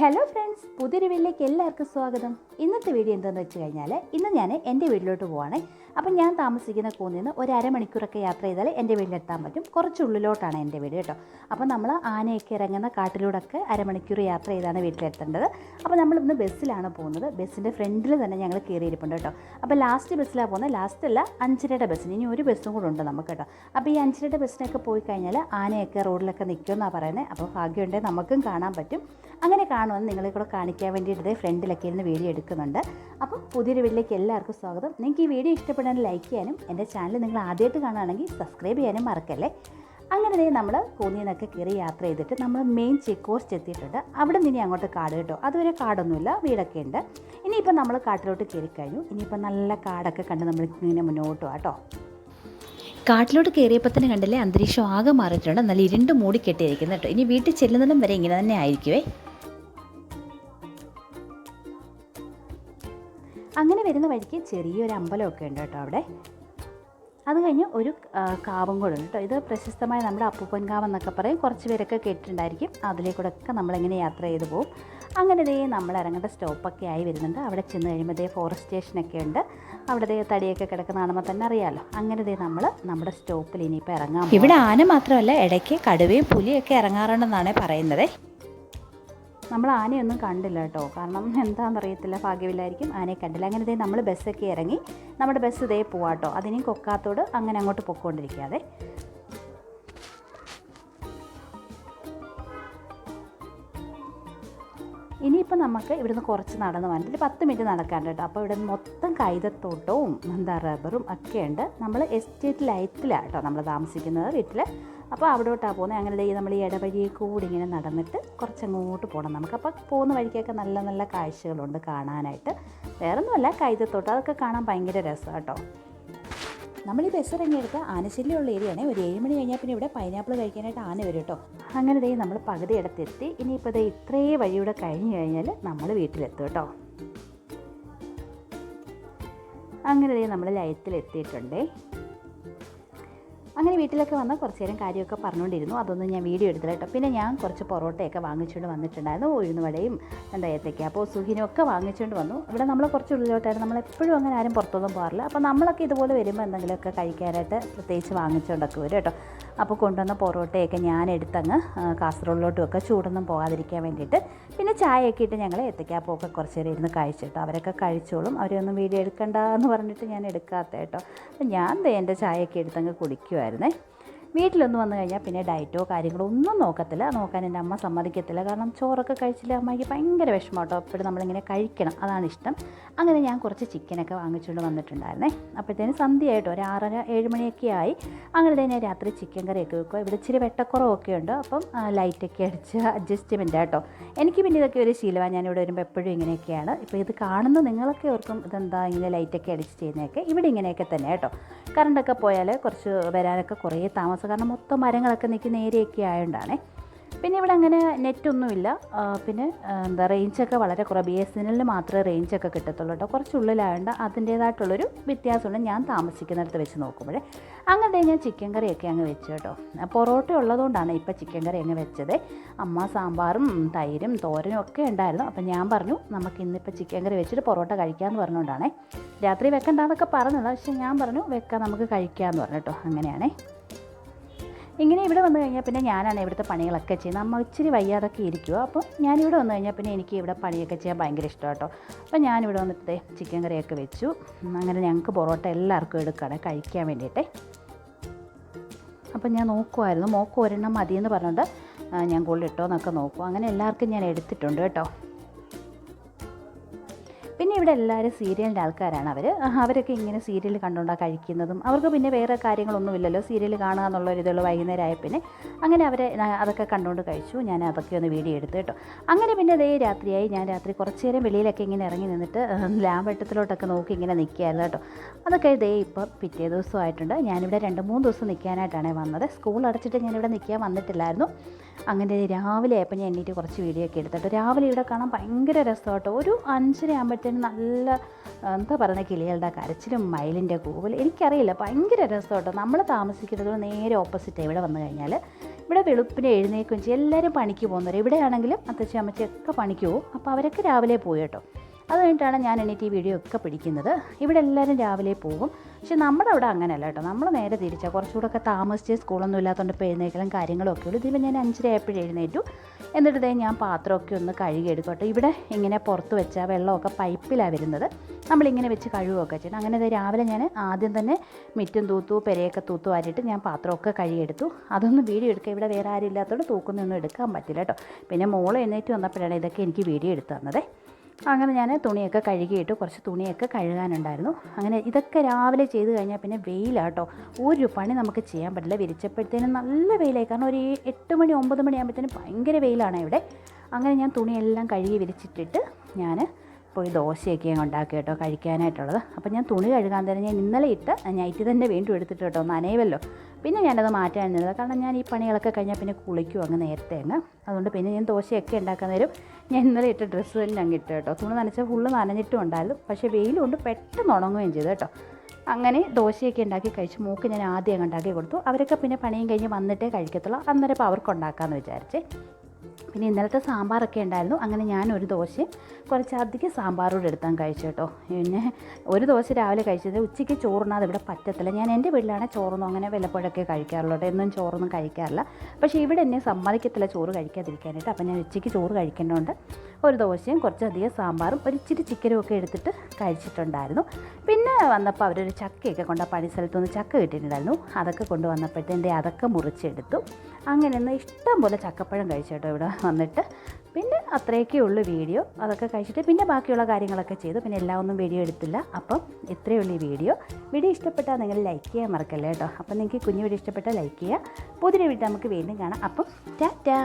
Hello friends പുതിയൊരു വീട്ടിലേക്ക് എല്ലാവർക്കും സ്വാഗതം. ഇന്നത്തെ വീഡിയോ എന്താണെന്ന് വെച്ച് കഴിഞ്ഞാൽ ഇന്ന് ഞാൻ എന്റെ വീട്ടിലോട്ട് പോവാണ്. അപ്പം ഞാൻ താമസിക്കുന്ന കൂന്നിൽ നിന്ന് ഒരു അരമണിക്കൂറൊക്കെ യാത്ര ചെയ്താൽ എന്റെ വീട്ടിലെത്താൻ പറ്റും. കുറച്ച് ഉള്ളിലോട്ടാണ് എന്റെ വീട് കേട്ടോ. അപ്പം നമ്മൾ ആനയൊക്കെ ഇറങ്ങുന്ന കാട്ടിലൂടെയൊക്കെ അരമണിക്കൂർ യാത്ര ചെയ്താണ് വീട്ടിലെത്തേണ്ടത്. അപ്പോൾ നമ്മൾ ഇന്ന് ബസ്സിലാണ് പോകുന്നത്. ബസ്സിന്റെ ഫ്രണ്ടിൽ തന്നെ ഞങ്ങൾ കയറിയിരിപ്പുണ്ട് കേട്ടോ. അപ്പോൾ ലാസ്റ്റ് ബസ്സിലാണ് പോകുന്നത്. ലാസ്റ്റ് അല്ല അഞ്ചരയുടെ ബസ്സിന്. ഇനി ഒരു ബസ്സും കൂടെ ഉണ്ട് നമുക്ക് കേട്ടോ. അപ്പോൾ ഈ അഞ്ചരയുടെ ബസ്സിനൊക്കെ പോയി കഴിഞ്ഞാൽ ആനയൊക്കെ റോഡിലൊക്കെ നിൽക്കുമെന്നാണ് പറയുന്നത് അപ്പോൾ ഭാഗ്യമുണ്ടെങ്കിൽ നമുക്കും കാണാൻ പറ്റും. അങ്ങനെ കാണുമെന്ന് നിങ്ങളെ കൂടെ കാണിക്കാൻ വേണ്ടിയിട്ട് ഫ്രണ്ടിലൊക്കെ ഇരുന്ന് വീഡിയോ എടുക്കുന്നുണ്ട്. അപ്പോൾ പുതിയൊരു വീട്ടിലേക്ക് എല്ലാവർക്കും സ്വാഗതം. നിങ്ങൾക്ക് ഈ വീഡിയോ ഇഷ്ടപ്പെടാൻ ലൈക്ക് ചെയ്യാനും എന്റെ ചാനൽ നിങ്ങൾ ആദ്യമായിട്ട് കാണുകയാണെങ്കിൽ സബ്സ്ക്രൈബ് ചെയ്യാനും മറക്കല്ലേ? അങ്ങനെ നമ്മൾ കൂന്നിൽ നിന്നൊക്കെ കയറി യാത്ര ചെയ്തിട്ട് നമ്മൾ മെയിൻ ചെക്ക് പോസ്റ്റ് എത്തിയിട്ടുണ്ട്. അവിടെ നിന്ന് ഇനി അങ്ങോട്ട് കാട് കേട്ടോ. അതുവരെ കാടൊന്നുമില്ല വീടൊക്കെ ഉണ്ട്. ഇനിയിപ്പോൾ നമ്മൾ കാട്ടിലോട്ട് കയറി കഴിഞ്ഞു. ഇനിയിപ്പോൾ നല്ല കാടൊക്കെ കണ്ട് നമ്മൾ ഇങ്ങനെ മുന്നോട്ട് കേട്ടോ. കാട്ടിലോട്ട് കയറിയപ്പോൾ തന്നെ കണ്ടില്ലേ അന്തരീക്ഷം ആകെ മാറിയിട്ടുണ്ട്. നല്ല ഇരുണ്ട് മൂടി കെട്ടിയിരിക്കുന്നു കേട്ടോ. ഇനി വീട്ടിൽ ചെല്ലുന്നതും വരെ ഇങ്ങനെ തന്നെ ആയിരിക്കുവേ. അങ്ങനെ വരുന്ന വഴിക്ക് ചെറിയൊരു അമ്പലമൊക്കെ ഉണ്ട് കേട്ടോ അവിടെ. അത് കഴിഞ്ഞ് ഒരു കാവും കൂടെ ഉണ്ട് കേട്ടോ. ഇത് പ്രശസ്തമായ നമ്മുടെ അപ്പൂപ്പൻ കാവ് എന്നൊക്കെ പറയും. കുറച്ച് പേരൊക്കെ കേട്ടിട്ടുണ്ടായിരിക്കും. അതിലേക്കൂടെ ഒക്കെ നമ്മളിങ്ങനെ യാത്ര ചെയ്തു പോകും. അങ്ങനെ ദേ നമ്മൾ ഇറങ്ങേണ്ട സ്റ്റോപ്പൊക്കെ ആയി വരുന്നുണ്ട്. അവിടെ ചെന്ന് കഴിയുമ്പോൾ ദേ ഫോറസ്റ്റ് സ്റ്റേഷനൊക്കെ ഉണ്ട്. അവിടെ ദേ തടിയൊക്കെ കിടക്കുന്ന കാണുമ്പോൾ തന്നെ അറിയാമല്ലോ അങ്ങനെ ദേ നമ്മൾ നമ്മുടെ സ്റ്റോപ്പിൽ ഇനിയിപ്പോൾ ഇറങ്ങാം ഇവിടെ ആന മാത്രമല്ല ഇടയ്ക്ക് കടുവയും പുലിയൊക്കെ ഇറങ്ങാറുണ്ടെന്നാണ് പറയുന്നത്. നമ്മൾ ആനയൊന്നും കണ്ടില്ല കേട്ടോ. കാരണം എന്താണെന്നറിയത്തില്ല ഭാഗ്യമില്ലായിരിക്കും ആനയെ കണ്ടില്ല. അങ്ങനെ ഇതേ നമ്മൾ ബസ്സൊക്കെ ഇറങ്ങി നമ്മുടെ ബസ് ഇതേ പോവാട്ടോ അതിനെയും കൊക്കാത്തോട് അങ്ങനെ അങ്ങോട്ട് പൊക്കോണ്ടിരിക്കാതെ ഇനിയിപ്പോൾ നമുക്ക് ഇവിടുന്ന് കുറച്ച് നടന്ന് വന്നിട്ട് ഒരു പത്ത് മിനിറ്റ് നടക്കാണ്ട് കേട്ടോ. അപ്പോൾ ഇവിടെ മൊത്തം കൈതത്തോട്ടവും എന്താ റബ്ബറും ഒക്കെ ഉണ്ട്. നമ്മൾ എസ്റ്റേറ്റ് ലൈറ്റിലാണ് കേട്ടോ നമ്മൾ താമസിക്കുന്നത് വീട്ടിൽ അപ്പോൾ അവിടോട്ടാണ് പോകുന്നത്. അങ്ങനെ നമ്മൾ ഈ ഇടവഴിയിൽ കൂടി ഇങ്ങനെ നടന്നിട്ട് കുറച്ചങ്ങോട്ട് പോകണം നമുക്കപ്പോൾ പോകുന്ന വഴിക്കൊക്കെ നല്ല നല്ല കാഴ്ചകളുണ്ട് കാണാനായിട്ട്. വേറൊന്നുമല്ല കൈതത്തോട്ടം അതൊക്കെ കാണാൻ ഭയങ്കര രസമാണ് കേട്ടോ. നമ്മൾ ഈ ബസ് ഇറങ്ങിയെടുത്ത് ആനശല്യമുള്ള ഏരിയയാണ് ഒരു ഏഴ് മണി കഴിഞ്ഞാൽ പിന്നെ ഇവിടെ പൈനാപ്പിൾ കഴിക്കാനായിട്ട് ആന വരും കേട്ടോ. അങ്ങനെ ദേ നമ്മൾ പകുതി ഇടത്തെത്തി. ഇനിയിപ്പോൾ ദേ ഇത്രേ വഴിയൂടെ കഴിഞ്ഞ് കഴിഞ്ഞാൽ നമ്മൾ വീട്ടിലെത്തും കേട്ടോ. അങ്ങനെ ദേ നമ്മൾ ലയത്തിലെത്തിയിട്ടുണ്ടേ. അങ്ങനെ വീട്ടിലൊക്കെ വന്ന് കുറച്ച് നേരം കാര്യമൊക്കെ പറഞ്ഞുകൊണ്ടിരുന്നു. അതൊന്നും ഞാൻ വീഡിയോ എടുത്തില്ല കേട്ടോ. പിന്നെ ഞാൻ കുറച്ച് പൊറോട്ടയൊക്കെ വാങ്ങിച്ചുകൊണ്ട് വന്നിട്ടുണ്ടായിരുന്നു. ഉഴുന്നുവടയും എന്താ ഏത്തയ്ക്ക അപ്പോൾ ഒക്കെ വാങ്ങിച്ചുകൊണ്ട് വന്നു. ഇവിടെ നമ്മൾ കുറച്ച് ഉള്ളിലോട്ടായിരുന്നു. നമ്മളെപ്പോഴും അങ്ങനെ ആരും പുറത്തൊന്നും പോകാറില്ല. അപ്പോൾ നമ്മളൊക്കെ ഇതുപോലെ വരുമ്പോൾ എന്തെങ്കിലുമൊക്കെ കഴിക്കാനായിട്ട് പ്രത്യേകിച്ച് വാങ്ങിച്ചുകൊണ്ടൊക്കെ വരും കേട്ടോ. അപ്പോൾ കൊണ്ടുവന്ന പൊറോട്ടയൊക്കെ ഞാൻ എടുത്തങ്ങ് കാസർഗോഡിലോട്ടുമൊക്കെ ചൂടൊന്നും പോകാതിരിക്കാൻ വേണ്ടിയിട്ട് പിന്നെ ചായയൊക്കെ ഇട്ട് ഞങ്ങൾ ഏത്തയ്ക്കാപ്പമൊക്കെ കുറച്ച് നേരം ഇരുന്ന് കഴിച്ചിട്ടോ അവരൊക്കെ കഴിച്ചോളും അവരൊന്നും വീഡിയോ എടുക്കണ്ട എന്ന് പറഞ്ഞിട്ട് ഞാൻ എടുക്കാത്ത കേട്ടോ. ഞാൻ എന്റെ ചായയൊക്കെ എടുത്തങ്ങ് കുടിക്കുമായിരുന്നേ വീട്ടിലൊന്ന് വന്നു കഴിഞ്ഞാൽ പിന്നെ ഡയറ്റോ കാര്യങ്ങളോ ഒന്നും നോക്കത്തില്ല. നോക്കാൻ എന്റെ അമ്മ സമ്മതിക്കത്തില്ല. കാരണം ചോറൊക്കെ കഴിച്ചില്ല അമ്മയ്ക്ക് ഭയങ്കര വിഷമം കേട്ടോ. എപ്പോഴും നമ്മളിങ്ങനെ കഴിക്കണം. അതാണ് ഇഷ്ടം. അങ്ങനെ ഞാൻ കുറച്ച് ചിക്കനൊക്കെ വാങ്ങിച്ചുകൊണ്ട് വന്നിട്ടുണ്ടായിരുന്നേ. അപ്പോഴത്തേന് സന്ധ്യയായിട്ടോ ഒരു ആറര ഏഴ് മണിയൊക്കെ ആയി. അങ്ങനെ തന്നെ രാത്രി ചിക്കൻ കറിയൊക്കെ വെക്കുക ഇവിടെ ഇച്ചിരി വെട്ടക്കുറവൊക്കെ ഉണ്ട്. അപ്പം ലൈറ്റൊക്കെ അടിച്ച് അഡ്ജസ്റ്റ്മെന്റ് ആട്ടോ എനിക്ക് പിന്നെ ഇതൊക്കെ ഒരു ശീലമാണ്. ഞാനിവിടെ വരുമ്പോൾ എപ്പോഴും ഇങ്ങനെയൊക്കെയാണ്. ഇപ്പോൾ ഇത് കാണുന്ന നിങ്ങളൊക്കെ ഓർക്കും ഇതെന്താ ഇങ്ങനെ ലൈറ്റൊക്കെ അടിച്ച് ചെയ്യുന്നതൊക്കെ. ഇവിടെ ഇങ്ങനെയൊക്കെ തന്നെ കേട്ടോ. കറണ്ടൊക്കെ പോയാൽ കുറച്ച് വരാനൊക്കെ കുറേ താമസം കാരണം മൊത്തം മരങ്ങളൊക്കെ നിൽക്കുന്ന ഏരിയയൊക്കെ ആയതുകൊണ്ടാണേ പിന്നെ ഇവിടെ അങ്ങനെ നെറ്റൊന്നുമില്ല. പിന്നെ എന്താ റേഞ്ചൊക്കെ വളരെ കുറവ്. ബി എസ് എൻ എല്ലിന് മാത്രമേ റേഞ്ചൊക്കെ കിട്ടത്തുള്ളൂ കേട്ടോ. കുറച്ചുള്ളിലായതുകൊണ്ട് അതിന്റേതായിട്ടുള്ളൊരു വ്യത്യാസമുണ്ട് ഞാൻ താമസിക്കുന്നിടത്ത് വെച്ച് നോക്കുമ്പോഴേ. അങ്ങനെ ഞാൻ ചിക്കൻ കറിയൊക്കെ അങ്ങ് വെച്ചു കേട്ടോ. പൊറോട്ട ഉള്ളതുകൊണ്ടാണ് ഇപ്പോൾ ചിക്കൻ കറി അങ്ങ് വെച്ചത്. അമ്മ സാമ്പാറും തൈരും തോരനും ഒക്കെ ഉണ്ടായിരുന്നു. അപ്പം ഞാൻ പറഞ്ഞു നമുക്ക് ഇന്നിപ്പോൾ ചിക്കൻ കറി വെച്ചിട്ട് പൊറോട്ട കഴിക്കാമെന്ന് പറഞ്ഞുകൊണ്ടാണേ. രാത്രി വെക്കണ്ടെന്നൊക്കെ പറഞ്ഞത്. പക്ഷേ ഞാൻ പറഞ്ഞു വെക്കാം നമുക്ക് കഴിക്കാമെന്ന് പറഞ്ഞു കേട്ടോ. അങ്ങനെയാണേ. ഇങ്ങനെ ഇവിടെ വന്നു കഴിഞ്ഞാൽ പിന്നെ ഞാനാണ് ഇവിടുത്തെ പണികളൊക്കെ ചെയ്യുന്നത്. അമ്മ ഇച്ചിരി വയ്യാതൊക്കെ ഇരിക്കുക അപ്പോൾ ഞാനിവിടെ വന്നു കഴിഞ്ഞാൽ പിന്നെ എനിക്ക് ഇവിടെ പണിയൊക്കെ ചെയ്യാൻ ഭയങ്കര ഇഷ്ടമാണ് കേട്ടോ. അപ്പോൾ ഞാനിവിടെ വന്നിട്ട് ചിക്കൻ കറിയൊക്കെ വെച്ചു. അങ്ങനെ ഞങ്ങൾക്ക് പൊറോട്ട എല്ലാവർക്കും എടുക്കുകയാണ് കഴിക്കാൻ വേണ്ടിയിട്ടേ. അപ്പം ഞാൻ നോക്കുമായിരുന്നു മോക്ക് ഒരെണ്ണം മതിയെന്ന് പറഞ്ഞുകൊണ്ട് ഞാൻ കൂടുതൽ ഇട്ടോ എന്നൊക്കെ നോക്കും. അങ്ങനെ എല്ലാവർക്കും ഞാൻ എടുത്തിട്ടുണ്ട് കേട്ടോ. ഇവിടെ എല്ലാവരും സീരിയലിന്റെ ആൾക്കാരാണ് അവർ അവരൊക്കെ ഇങ്ങനെ സീരിയൽ കണ്ടുകൊണ്ടാണ് കഴിക്കുന്നതും. അവർക്ക് പിന്നെ വേറെ കാര്യങ്ങളൊന്നുമില്ലല്ലോ. സീരിയൽ കാണുക എന്നുള്ള ഒരു ഇതുള്ള വൈകുന്നേരം ആയ പിന്നെ അങ്ങനെ അവരെ അതൊക്കെ കണ്ടുകൊണ്ട് കഴിച്ചു. ഞാൻ അതൊക്കെ ഒന്ന് വീഡിയോ എടുത്തു കേട്ടോ. അങ്ങനെ പിന്നെ അതേ രാത്രിയായി. ഞാൻ രാത്രി കുറച്ച് നേരം വെളിയിലൊക്കെ ഇങ്ങനെ ഇറങ്ങി നിന്നിട്ട് ലാമ്പെട്ടത്തിലോട്ടൊക്കെ നോക്കി ഇങ്ങനെ നിൽക്കുകയായിരുന്നു കേട്ടോ. അതൊക്കെ ഇതേ ഇപ്പോൾ പിറ്റേ ദിവസമായിട്ടുണ്ട്. ഞാനിവിടെ രണ്ട് മൂന്ന് ദിവസം നിൽക്കാനായിട്ടാണ് വന്നത്. സ്കൂൾ അടച്ചിട്ട് ഞാനിവിടെ നിൽക്കാൻ വന്നിട്ടില്ലായിരുന്നു. അങ്ങനെ രാവിലെ ആയപ്പോൾ ഞാൻ എണ്ണീറ്റ് കുറച്ച് വീഡിയോ ഒക്കെ എടുത്തിട്ട് രാവിലെ ഇവിടെ കാണാൻ ഭയങ്കര രസമാട്ടോ. ഒരു അഞ്ചര ആകുമ്പോഴത്തേനും നല്ല എന്താ പറയുന്നത് കിളികളുടെ കരച്ചിലും മയിലിന്റെ കൂവൽ എനിക്കറിയില്ല ഭയങ്കര രസമാട്ടോ. നമ്മൾ താമസിക്കുന്നത് നേരെ ഓപ്പോസിറ്റ് ഇവിടെ വന്നു കഴിഞ്ഞാൽ ഇവിടെ വെളുപ്പിന് എഴുന്നേക്കും ചെയ്യും. എല്ലാവരും പണിക്ക് പോകുന്നവർ ഇവിടെയാണെങ്കിലും അത്തച്ഛ അമ്മച്ചൊക്കെ പണിക്ക് പോകും. അപ്പോൾ അവരൊക്കെ രാവിലെ പോയി കേട്ടോ. അത് കഴിഞ്ഞിട്ടാണ് ഞാൻ എണീറ്റ് ഈ വീഡിയോ ഒക്കെ പിടിക്കുന്നത്. ഇവിടെ എല്ലാവരും രാവിലെ പോകും. പക്ഷെ നമ്മുടെ അവിടെ അങ്ങനെയല്ല കേട്ടോ. നമ്മൾ നേരെ തിരിച്ചാൽ കുറച്ചുകൂടെ ഒക്കെ താമസിച്ച് സ്കൂളൊന്നും ഇല്ലാത്തതുകൊണ്ട് ഇപ്പോൾ എഴുന്നേക്കലും ഉള്ളൂ. ഇതിപ്പോൾ ഞാൻ അഞ്ചര ആയപ്പോഴും എഴുന്നേറ്റു. എന്നിട്ട് ഇതേ ഞാൻ പാത്രമൊക്കെ ഒന്ന് കഴുകിയെടുക്കും കേട്ടോ. ഇവിടെ ഇങ്ങനെ പുറത്ത് വെച്ചാൽ വെള്ളമൊക്കെ പൈപ്പിലാണ് വരുന്നത്. നമ്മളിങ്ങനെ വെച്ച് കഴുകുകയൊക്കെ ചെയ്യണം അങ്ങനെ രാവിലെ ഞാൻ ആദ്യം തന്നെ മിറ്റും തൂത്തു പെരയൊക്കെ തൂത്തു വാരിയിട്ട് ഞാൻ പാത്രമൊക്കെ കഴുകിയെടുത്തു അതൊന്നും വീഡിയോ എടുക്കുക ഇവിടെ വേറെ ആരും ഇല്ലാത്തതുകൊണ്ട് തൂക്കുന്നൊന്നും എടുക്കാൻ പറ്റില്ല കേട്ടോ. പിന്നെ മോൾ എഴുന്നേറ്റ് വന്നപ്പോഴാണ് ഇതൊക്കെ എനിക്ക് വീഡിയോ എടുത്തു തന്നതേ. അങ്ങനെ ഞാൻ തുണിയൊക്കെ കഴുകിയിട്ട് കുറച്ച് തുണിയൊക്കെ കഴുകാനുണ്ടായിരുന്നു. അങ്ങനെ ഇതൊക്കെ രാവിലെ ചെയ്ത് കഴിഞ്ഞാൽ പിന്നെ വെയിലാട്ടോ. ഒരു പണി നമുക്ക് ചെയ്യാൻ പറ്റില്ല. വിരിച്ചപ്പോഴത്തേനും നല്ല വെയിലായി. കാരണം ഒരു എട്ട് മണി ഒമ്പത് മണി ആകുമ്പോഴത്തേനും ഭയങ്കര വെയിലാണ് ഇവിടെ. അങ്ങനെ ഞാൻ തുണിയെല്ലാം കഴുകി വിരിച്ചിട്ടിട്ട് ഞാൻ പോയി ദോശയൊക്കെ ഉണ്ടാക്കി കേട്ടോ കഴിക്കാനായിട്ടുള്ളത്. അപ്പോൾ ഞാൻ തുണി കഴുകാൻ തന്നെ ഞാൻ ഇന്നലെ ഇട്ട് നൈറ്റ് തന്നെ വീണ്ടും എടുത്തിട്ട് കേട്ടോ നനയുമല്ലോ പിന്നെ ഞാനത് മാറ്റാൻ നിന്നത്. കാരണം ഞാൻ ഈ പണികളൊക്കെ കഴിഞ്ഞാൽ പിന്നെ കുളിക്കും അങ്ങ് നേരത്തെ അങ്ങ്. അതുകൊണ്ട് പിന്നെ ഞാൻ ദോശയൊക്കെ ഉണ്ടാക്കാൻ നേരം ഞാൻ ഇന്നലെ ഇട്ട ഡ്രസ്സ് തന്നെ അങ്ങ് ഇട്ട് കേട്ടോ. തുണി നനച്ചാൽ ഫുള്ള് നനഞ്ഞിട്ടും ഉണ്ടായിരുന്നു. പക്ഷേ വെയിലുകൊണ്ട് പെട്ടെന്ന് ഉണങ്ങുകയും ചെയ്തു കേട്ടോ. അങ്ങനെ ദോശയൊക്കെ ഉണ്ടാക്കി കഴിച്ച് മൂക്ക് ഞാൻ ആദ്യം അങ്ങ് ഉണ്ടാക്കി കൊടുത്തു. അവരൊക്കെ പിന്നെ പണിയും കഴിഞ്ഞ് വന്നിട്ടേ കഴിക്കത്തുള്ളൂ. അന്നേരം അപ്പോൾ അവർക്ക് ഉണ്ടാക്കാമെന്ന് വിചാരിച്ചേ. പിന്നെ ഇന്നലത്തെ സാമ്പാറൊക്കെ ഉണ്ടായിരുന്നു. അങ്ങനെ ഞാൻ ഒരു ദോശയും കുറച്ചധികം സാമ്പാറൂടെ എടുത്താൽ കഴിച്ചു കേട്ടോ. പിന്നെ ഒരു ദോശ രാവിലെ കഴിച്ചത് ഉച്ചയ്ക്ക് ചോറുണ്ണാതെ ഇവിടെ പറ്റത്തില്ല. ഞാൻ എന്റെ വീട്ടിലാണ് ചോറൊന്നും അങ്ങനെ വല്ലപ്പോഴൊക്കെ കഴിക്കാറുള്ളൂ കേട്ടോ. എന്നും ചോറൊന്നും കഴിക്കാറില്ല. പക്ഷേ ഇവിടെ എന്നെ സമ്മതിക്കത്തില്ല ചോറ് കഴിക്കാതിരിക്കാനായിട്ട്. അപ്പം ഞാൻ ഉച്ചയ്ക്ക് ചോറ് കഴിക്കേണ്ടതുകൊണ്ട് ഒരു ദോശയും കുറച്ചധികം സാമ്പാറും ഒരു ഇച്ചിരി ചിക്കനും ഒക്കെ എടുത്തിട്ട് കഴിച്ചിട്ടുണ്ടായിരുന്നു. പിന്നെ വന്നപ്പോൾ അവരൊരു ചക്കയൊക്കെ കൊണ്ട് പണി സ്ഥലത്തുനിന്ന് ചക്ക കിട്ടിയിട്ടുണ്ടായിരുന്നു. അതൊക്കെ കൊണ്ടുവന്നപ്പോഴത്തേന്റെ അതൊക്കെ മുറിച്ചെടുത്തു. അങ്ങനെ ഒന്ന് ഇഷ്ടം പോലെ ചക്കപ്പഴം കഴിച്ചു ഇവിടെ വന്നിട്ട്. പിന്നെ അത്രയൊക്കെ ഉള്ളൂ വീഡിയോ. അതൊക്കെ കഴിച്ചിട്ട് പിന്നെ ബാക്കിയുള്ള കാര്യങ്ങളൊക്കെ ചെയ്തു. പിന്നെ എല്ലാം ഒന്നും വീഡിയോ എടുത്തില്ല. അപ്പം ഇത്രയേ ഉള്ളൂ ഈ വീഡിയോ. വീഡിയോ ഇഷ്ടപ്പെട്ടാൽ നിങ്ങൾ ലൈക്ക് ചെയ്യാൻ മറക്കല്ലേ കേട്ടോ. അപ്പം നിങ്ങൾക്ക് കുഞ്ഞു വീഡിയോ ഇഷ്ടപ്പെട്ടാൽ ലൈക്ക് ചെയ്യുക. പുതിയ വീഡിയോ നമുക്ക് വീണ്ടും കാണാം. അപ്പം ടാറ്റാ!